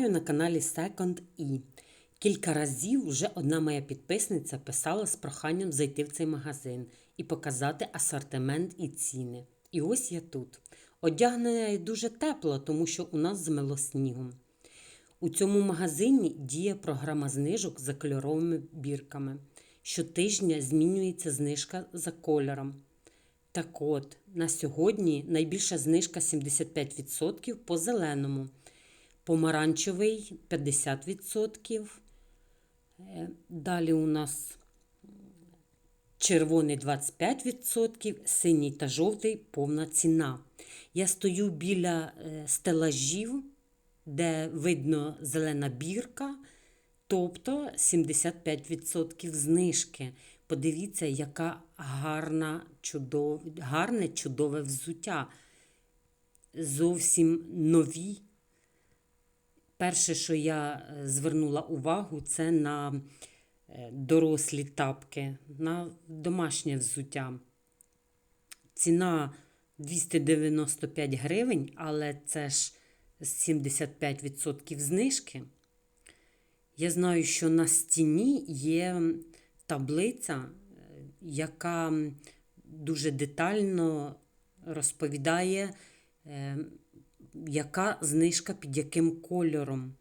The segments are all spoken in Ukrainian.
Вітаю на каналі Second E. Кілька разів вже одна моя підписниця писала з проханням зайти в цей магазин і показати асортимент і ціни. І ось я тут. Одягнена я дуже тепло, тому що у нас змело снігом. У цьому магазині діє програма знижок за кольоровими бірками. Щотижня змінюється знижка за кольором. Так от, на сьогодні найбільша знижка 75% по зеленому, помаранчевий 50%. Е, Далі у нас червоний 25%, синій та жовтий повна ціна. Я стою біля е, стелажів, де видно зелена бірка, тобто 75% знижки. Подивіться, яка гарна, чудов... гарне чудове взуття. Зовсім нові. Перше, що я е, звернула увагу, це на е, дорослі тапки, на домашнє взуття. Ціна 295 гривень, але це ж 75% знижки. Я знаю, що на стіні є таблиця, е, яка дуже детально розповідає, яка знижка під яким кольором.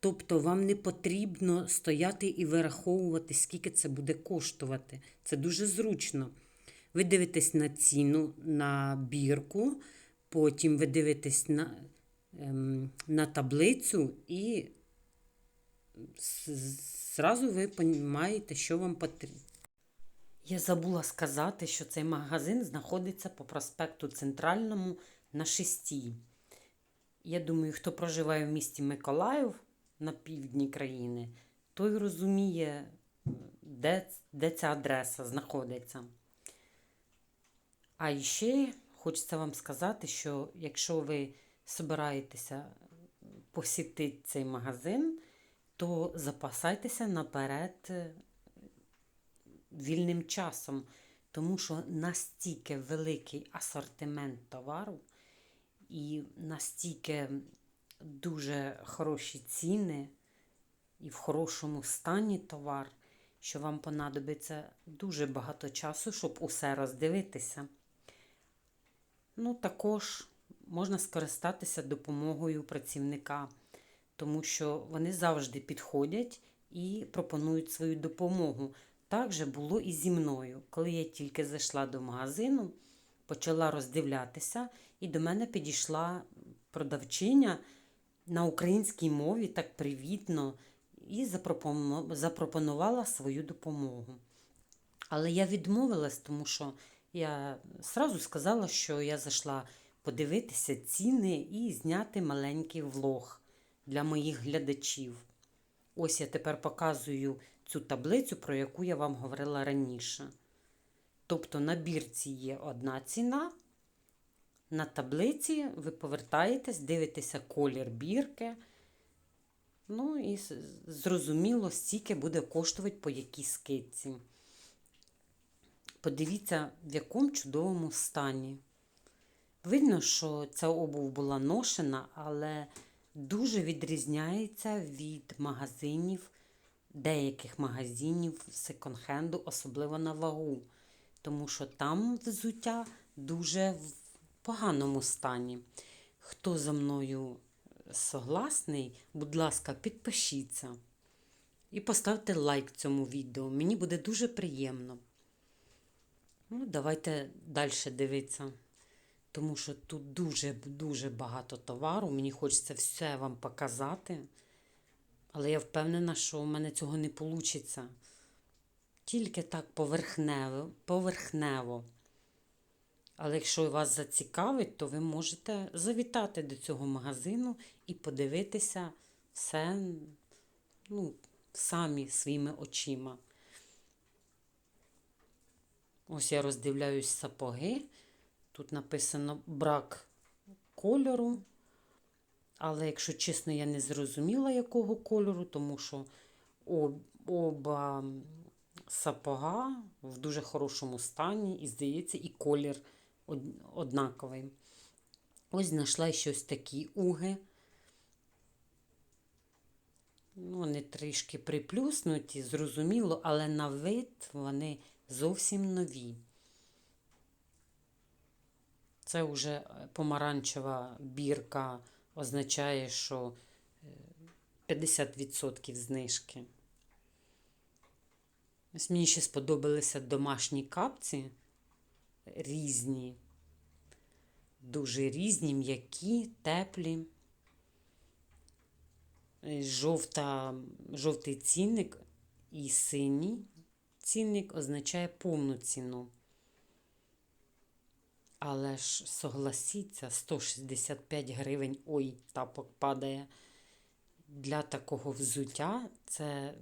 Тобто вам не потрібно стояти і вираховувати, скільки це буде коштувати. Це дуже зручно. Ви дивитесь на ціну на бірку, потім ви дивитесь на, ем, на таблицю і зразу ви розумієте, що вам потрібно. Я забула сказати, що цей магазин знаходиться по проспекту Центральному на шестій. Я думаю, хто проживає в місті Миколаїв на півдні країни, той розуміє, де, де ця адреса знаходиться. А ще хочеться вам сказати, що якщо ви збираєтеся посітити цей магазин, то запасайтеся наперед вільним часом, тому що настільки великий асортимент товару і настільки дуже хороші ціни і в хорошому стані товар, що вам понадобиться дуже багато часу, щоб усе роздивитися. Ну, також можна скористатися допомогою працівника, тому що вони завжди підходять і пропонують свою допомогу. Так же було і зі мною. Коли я тільки зайшла до магазину, почала роздивлятися, і до мене підійшла продавчиня на українській мові так привітно і запропонувала свою допомогу. Але я відмовилась, тому що я сразу сказала, що я зайшла подивитися ціни і зняти маленький влог для моїх глядачів. Ось я тепер показую цю таблицю, про яку я вам говорила раніше. Тобто на бірці є одна ціна. На таблиці ви повертаєтесь, дивитеся колір бірки. Ну і зрозуміло, стільки буде коштувати по якій скидці. Подивіться, в якому чудовому стані. Видно, що ця обув була ношена, але дуже відрізняється від магазинів, деяких магазинів секонд-хенду, особливо на вагу. Тому що там взуття дуже поганому стані. Хто за мною согласний, будь ласка, підпишіться і поставте лайк цьому відео. Мені буде дуже приємно. Ну, Давайте далі дивитися. Тому що тут дуже-дуже багато товару. Мені хочеться все вам показати. Але я впевнена, що у мене цього не вийде. Тільки так поверхнево. поверхнево. Але якщо вас зацікавить, то ви можете завітати до цього магазину і подивитися все ну, самі своїми очима. Ось я роздивляюсь сапоги. Тут написано брак кольору. Але, якщо чесно, я не зрозуміла, якого кольору, тому що оба сапога в дуже хорошому стані, і, здається, і колір однаковий. Ось знайшла щось такі уги. Ну, Вони трішки приплюснуті, зрозуміло, але на вид вони зовсім нові. Це вже е, помаранчева бірка означає, що е, 50% знижки. Ось мені ще сподобалися домашні капці різні, дуже різні, м'які, теплі. Е, Жовта, жовтий цінник і синій цінник означає повну ціну. Але ж согласіться, 165 гривень, ой, тапок падає. Для такого взуття це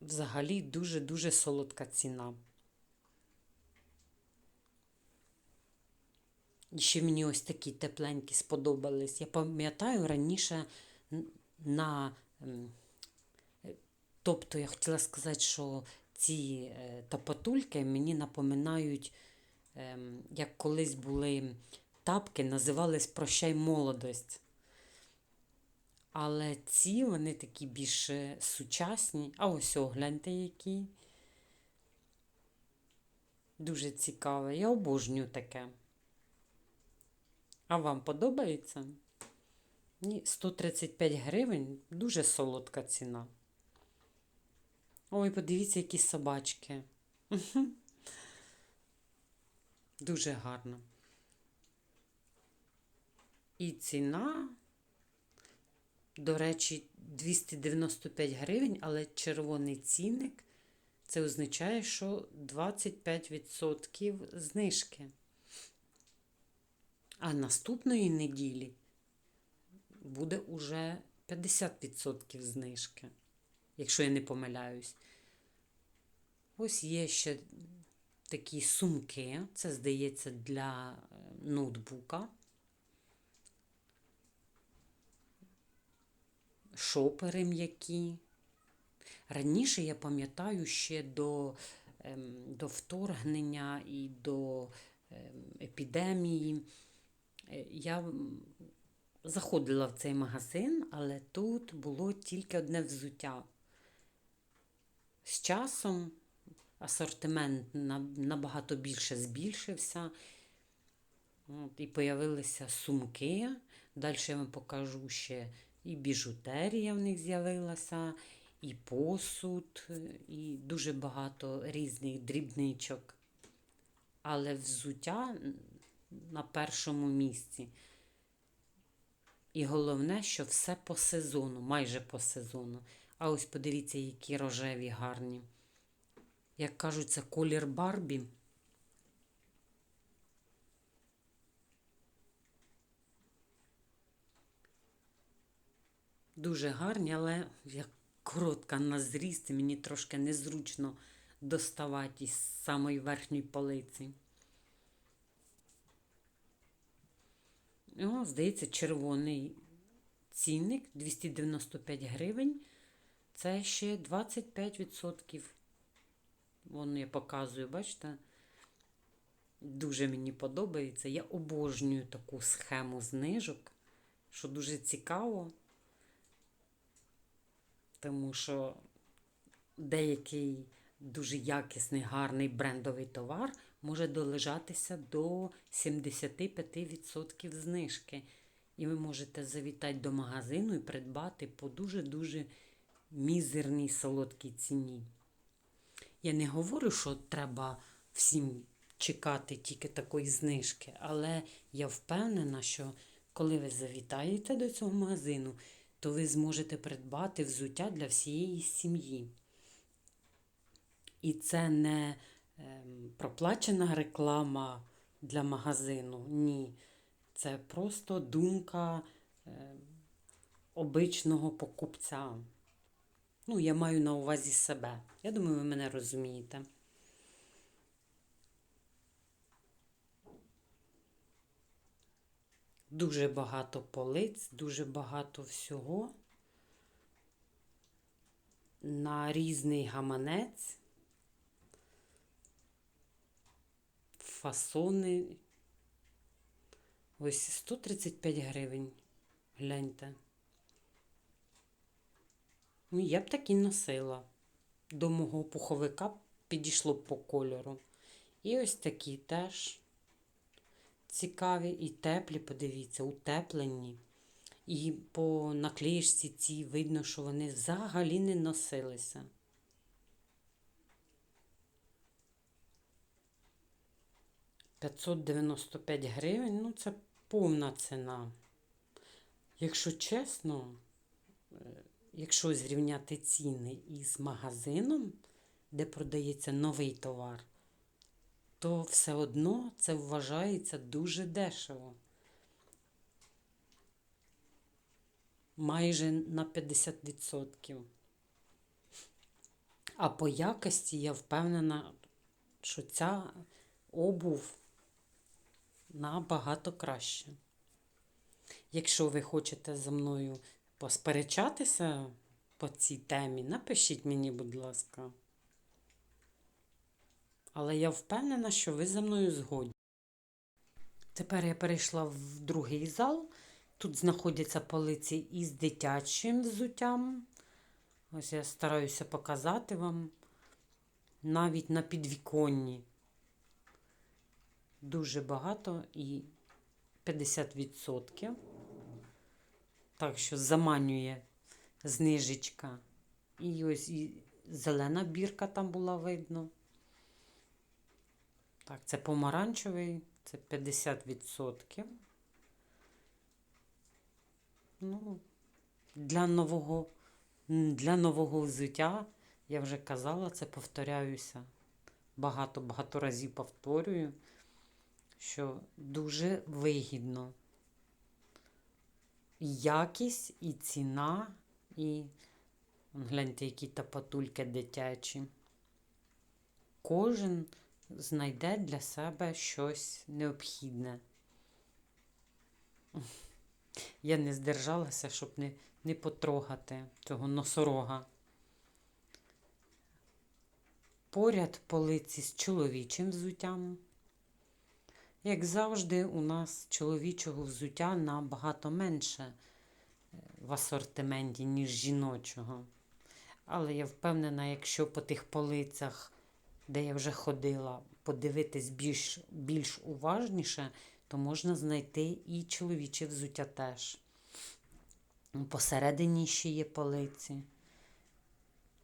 взагалі дуже-дуже солодка ціна. Ще мені ось такі тепленькі сподобались. Я пам'ятаю раніше на. ем, Тобто я хотіла сказати, що ці е, тапотульки мені напоминають, ем, як колись були тапки, називались Прощай молодость. Але ці вони такі більш е, сучасні. А ось о, гляньте які. Дуже цікаве. Я обожнюю таке. А вам подобається? Ні, 135 гривень дуже солодка ціна. Ой, подивіться, які собачки. Дуже гарно. І ціна, до речі, 295 гривень, але червоний цінник це означає, що 25% знижки. А наступної неділі буде уже 50% знижки, якщо я не помиляюсь. Ось є ще такі сумки, це, здається, для е, ноутбука. Шопери м'які. Раніше я пам'ятаю ще до, ем, до вторгнення і до ем, епідемії. Е, Я заходила в цей магазин, але тут було тільки одне взуття. З часом асортимент набагато більше збільшився. От, і появилися сумки. Далі я вам покажу ще і біжутерія в них з'явилася, і посуд, е, і дуже багато різних дрібничок. Але взуття на першому місці. І головне, що все по сезону, майже по сезону. А ось подивіться, які рожеві гарні. Як кажуть, це колір Барбі. Дуже гарні, але як коротка на зріст, мені трошки незручно доставати із самої верхньої полиці. О, здається, червоний цінник 295 гривень. Це ще 25%. Вон я показую, бачите? Дуже мені подобається. Я обожнюю таку схему знижок, що дуже цікаво, тому що деякий дуже якісний, гарний брендовий товар може долежатися до 75% знижки. І ви можете завітати до магазину і придбати по дуже-дуже мізерній солодкій ціні. Я не говорю, що треба всім чекати тільки такої знижки, але я впевнена, що коли ви завітаєте до цього магазину, то ви зможете придбати взуття для всієї сім'ї. І це не ем, проплачена реклама для магазину. Ні. Це просто думка ем, обичного покупця. Ну, я маю на увазі себе. Я думаю, ви мене розумієте. Дуже багато полиць, дуже багато всього. На різний гаманець, фасони. Ось 135 гривень. Гляньте. Ну, я б так і носила. До мого пуховика підійшло б по кольору. І ось такі теж цікаві і теплі, подивіться, утеплені. І по наклеїчці ці видно, що вони взагалі не носилися. П'ятсот дев'яносто п'ять гривень, ну це повна ціна. Якщо чесно, е, якщо зрівняти ціни із магазином, де продається новий товар, то все одно це вважається дуже дешево. Майже на 50%. А по якості я впевнена, що ця обув набагато краще. Якщо ви хочете зі мною посперечатися по цій темі, напишіть мені, будь ласка. Але я впевнена, що ви зі мною згодні. Тепер я перейшла в другий зал. Тут знаходяться полиці із дитячим взуттям. Ось я стараюся показати вам навіть на підвіконні. Дуже багато і 50%. Так що заманює знижечка. І ось і зелена бірка там була видно. Так, це помаранчевий, це 50%. Ну, для нового, для нового взуття, я вже казала, це повторяюся. Багато-багато разів повторюю, що дуже вигідно. І якість, і ціна, і гляньте, які тапатульки дитячі. Кожен знайде для себе щось необхідне. Я не здержалася, щоб не, не потрогати цього носорога. Поряд полиці з чоловічим взуттям. Як завжди, у нас чоловічого взуття набагато менше е, в асортименті, ніж жіночого. Але я впевнена, якщо по тих полицях, де я вже ходила, подивитись більш, більш уважніше, то можна знайти і чоловіче взуття теж. Посередині ще є полиці.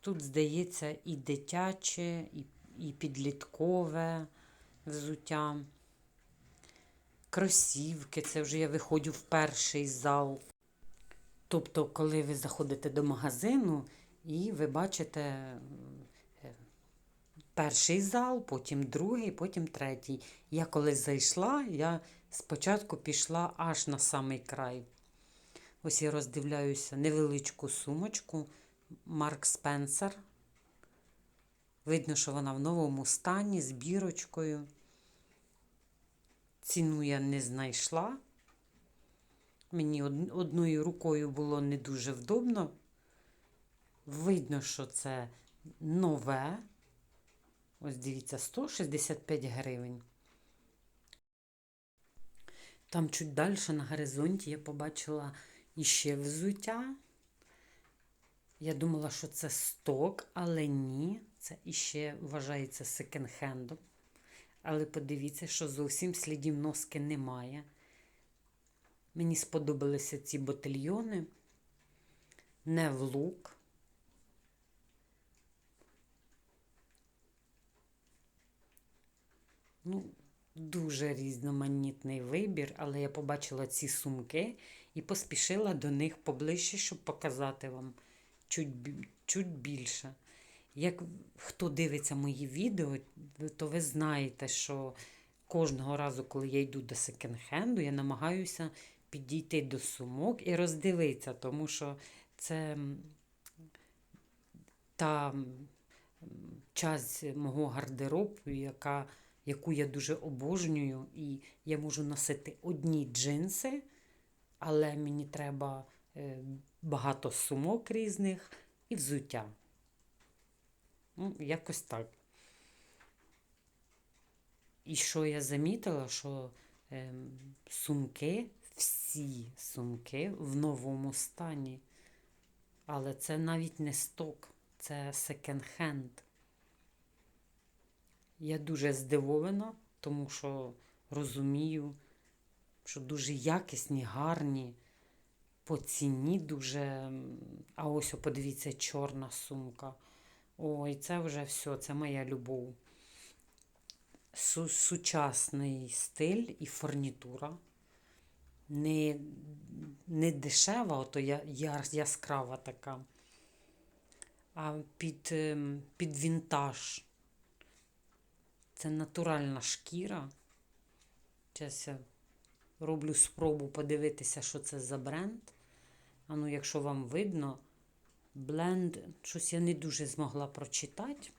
Тут, здається, і дитяче, і, і підліткове взуття. Кросівки, це вже я виходжу в перший зал. Тобто, коли ви заходите до магазину і ви бачите е, перший зал, потім другий, потім третій. Я коли зайшла, я спочатку пішла аж на самий край. Ось я роздивляюся невеличку сумочку Марк Спенсер. Видно, що вона в новому стані з бірочкою. Ціну я не знайшла. Мені одною рукою було не дуже вдобно. Видно, що це нове. Ось дивіться, 165 гривень. Там чуть далі на горизонті я побачила іще взуття. Я думала, що це сток, але ні, це іще вважається секонд-хендом. Але подивіться, що зовсім слідів носки немає. Мені сподобалися ці ботильйони, не в лук. Ну, Дуже різноманітний вибір, але я побачила ці сумки і поспішила до них поближче, щоб показати вам чуть, чуть більше. Як хто дивиться мої відео, то ви знаєте, що кожного разу, коли я йду до секонд-хенду, я намагаюся підійти до сумок і роздивитися, тому що це та часть мого гардеробу, яка, яку я дуже обожнюю, і я можу носити одні джинси, але мені треба е, багато сумок різних і взуття. Ну, якось так. І що я замітила, що е, сумки, всі сумки в новому стані. Але це навіть не сток, це секонд-хенд. Я дуже здивована, тому що розумію, що дуже якісні, гарні, по ціні дуже. А ось, подивіться, чорна сумка. Ой, це вже все, це моя любов. Су- сучасний стиль і фурнітура. Не, не дешева, ото яскрава така, а під, ем, під вінтаж. Це натуральна шкіра. Зараз я роблю спробу подивитися, що це за бренд. А ну, якщо вам видно, бленд, щось я не дуже змогла прочитати.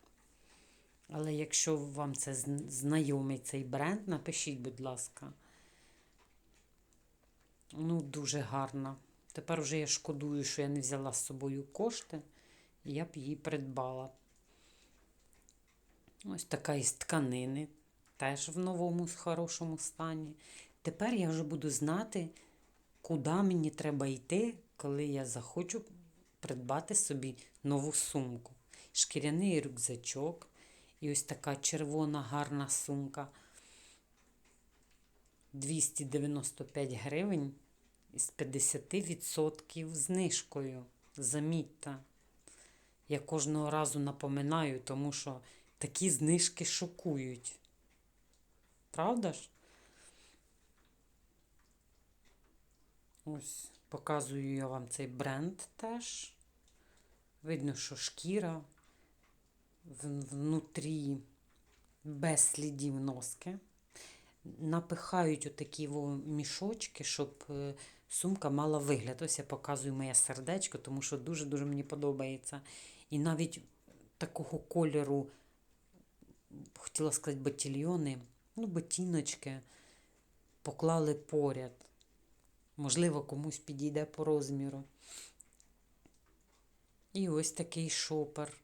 Але якщо вам це знайомий цей бренд, напишіть, будь ласка. Ну, дуже гарна. Тепер вже я шкодую, що я не взяла з собою кошти, я б її придбала. Ось така із тканини, теж в новому хорошому стані. Тепер я вже буду знати, куди мені треба йти, коли я захочу придбати собі нову сумку. Шкіряний рюкзачок і ось така червона гарна сумка. 295 гривень із 50% знижкою. Замітьте. Я кожного разу напоминаю, тому що такі знижки шокують. Правда ж? Ось, показую я вам цей бренд теж. Видно, що шкіра внутрі без слідів носки. Напихають отакі мішочки, щоб е, сумка мала вигляд. Ось я показую моє сердечко, тому що дуже-дуже мені подобається. І навіть такого кольору, хотіла сказати, ботильйони, ну, ботиночки поклали поряд. Можливо, комусь підійде по розміру. І ось такий шопер.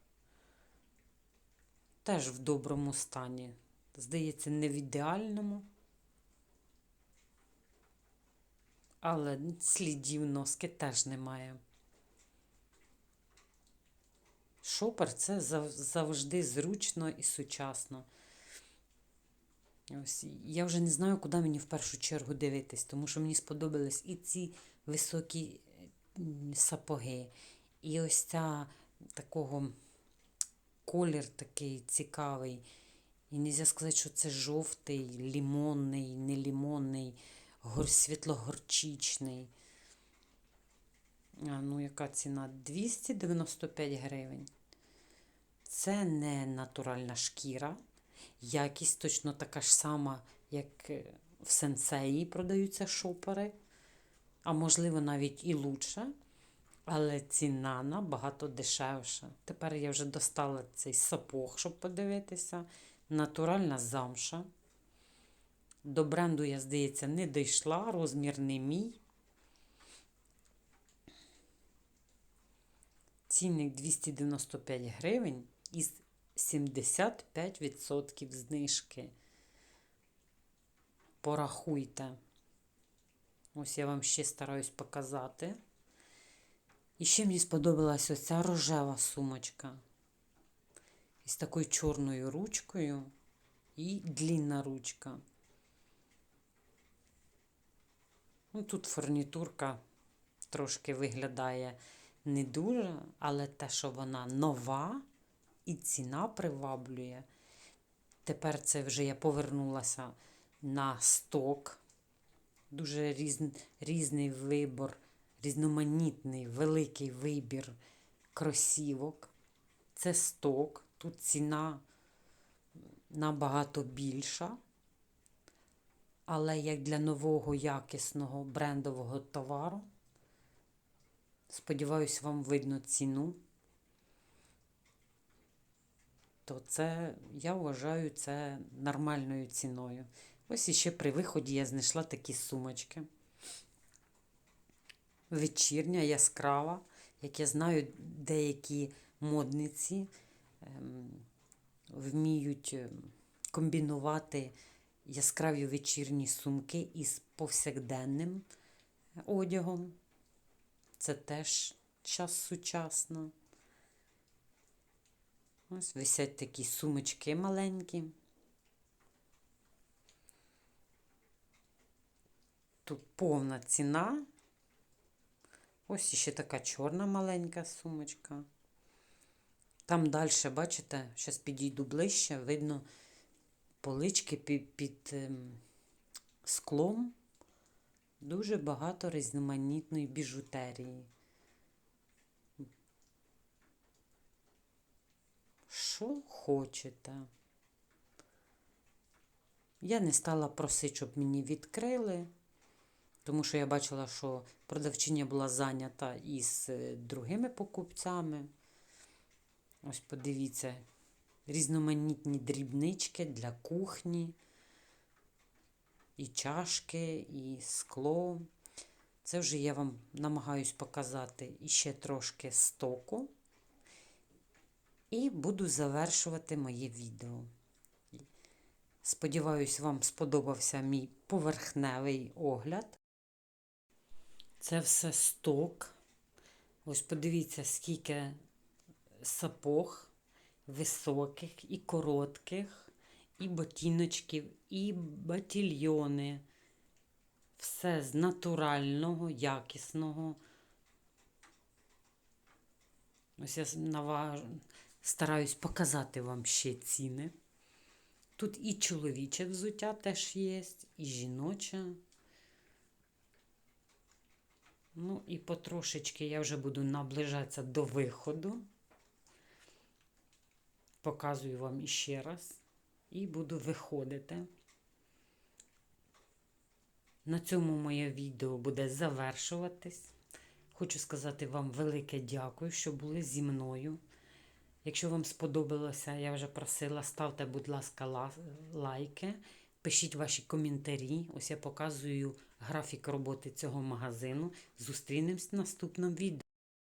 Теж в доброму стані. Здається, не в ідеальному. Але слідів носки теж немає. Шопер це завжди зручно і сучасно. Ось, я вже не знаю, куди мені в першу чергу дивитись, тому що мені сподобались і ці високі сапоги, і ось ця такого колір такий цікавий. І не можна сказати, що це жовтий, лімонний, не світлогорчичний. А, ну, яка ціна? 295 гривень. Це не натуральна шкіра. Якість точно така ж сама, як е, в сенсеї продаються шопери, а можливо навіть і лучше. Але ціна набагато дешевша. Тепер я вже достала цей сапог, щоб подивитися. Натуральна замша. До бренду, я, здається, не дійшла, розмір не мій. Цінник 295 гривень із 75% знижки. Порахуйте. Ось я вам ще стараюсь показати. І ще мені сподобалась оця рожева сумочка. Із такою чорною ручкою і длінна ручка. Ну, тут фурнітурка трошки виглядає не дуже, але те, що вона нова і ціна приваблює. Тепер це вже я повернулася на сток. Дуже різ, різний вибор, різноманітний, великий вибір кросівок. Це сток. Тут ціна набагато більша. Але як для нового якісного брендового товару, сподіваюсь, вам видно ціну. То це, я вважаю, це нормальною ціною. Ось іще при виході я знайшла такі сумочки. Вечірня, яскрава, як я знаю, деякі модниці ем, вміють ем, комбінувати яскраві вечірні сумки із повсякденним одягом. Це теж час сучасна. Ось висять такі сумочки маленькі. Тут повна ціна. Ось ще така чорна маленька сумочка. Там далі, бачите, зараз підійду ближче, видно полички під, під ем, склом. Дуже багато різноманітної біжутерії. Що хочете. Я не стала просити, щоб мені відкрили, тому що я бачила, що продавчиня була зайнята із е, другими покупцями. Ось подивіться, різноманітні дрібнички для кухні, і чашки, і скло. Це вже я вам намагаюсь показати іще трошки стоку. І буду завершувати моє відео. Сподіваюсь, вам сподобався мій поверхневий огляд. Це все сток. Ось подивіться, скільки сапог високих і коротких, і ботиночків, і батільйони. Все з натурального, якісного. Ось я наваж... стараюсь показати вам ще ціни. Тут і чоловіче взуття теж є, і жіноче. Ну і потрошечки я вже буду наближатися до виходу. Показую вам іще раз. І буду виходити. На цьому моє відео буде завершуватись. Хочу сказати вам велике дякую, що були зі мною. Якщо вам сподобалося, я вже просила, ставте, будь ласка, лайки, пишіть ваші коментарі. Ось я показую графік роботи цього магазину. Зустрінемось в наступному відео.